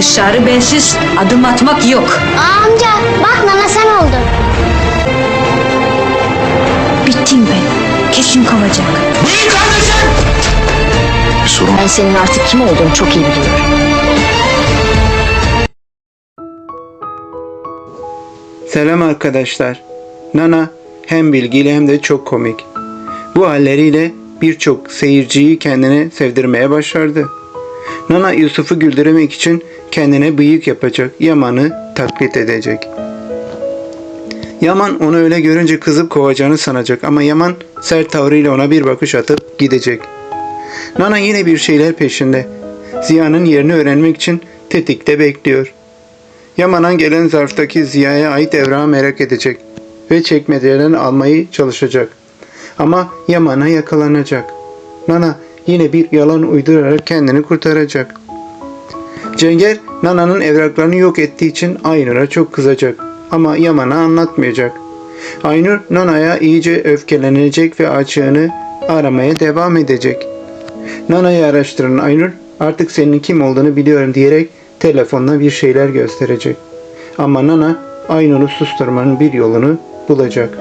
Dışarı bensiz adım atmak yok. Aa, amca bak Nana sen oldun. Bittim ben. Kesin kovacak. Bir sorun Ben senin artık kim olduğunu çok iyi biliyorum. Selam arkadaşlar. Nana hem bilgili hem de çok komik. Bu halleriyle birçok seyirciyi kendine sevdirmeye başardı. Nana Yusuf'u güldürmek için kendine bıyık yapacak, Yaman'ı taklit edecek. Yaman onu öyle görünce kızıp kovacağını sanacak ama Yaman sert tavrıyla ona bir bakış atıp gidecek. Nana yine bir şeyler peşinde. Ziya'nın yerini öğrenmek için tetikte bekliyor. Yaman'a gelen zarftaki Ziya'ya ait evrağı merak edecek ve çekmecelerini almayı çalışacak. Ama Yaman'a yakalanacak. Nana yine bir yalan uydurarak kendini kurtaracak. Cenger, Nana'nın evraklarını yok ettiği için Aynur'a çok kızacak. Ama Yaman'a anlatmayacak. Aynur, Nana'ya iyice öfkelenecek ve açığını aramaya devam edecek. Nana'yı araştıran Aynur artık senin kim olduğunu biliyorum diyerek telefonla bir şeyler gösterecek. Ama Nana Aynur'u susturmanın bir yolunu bulacak.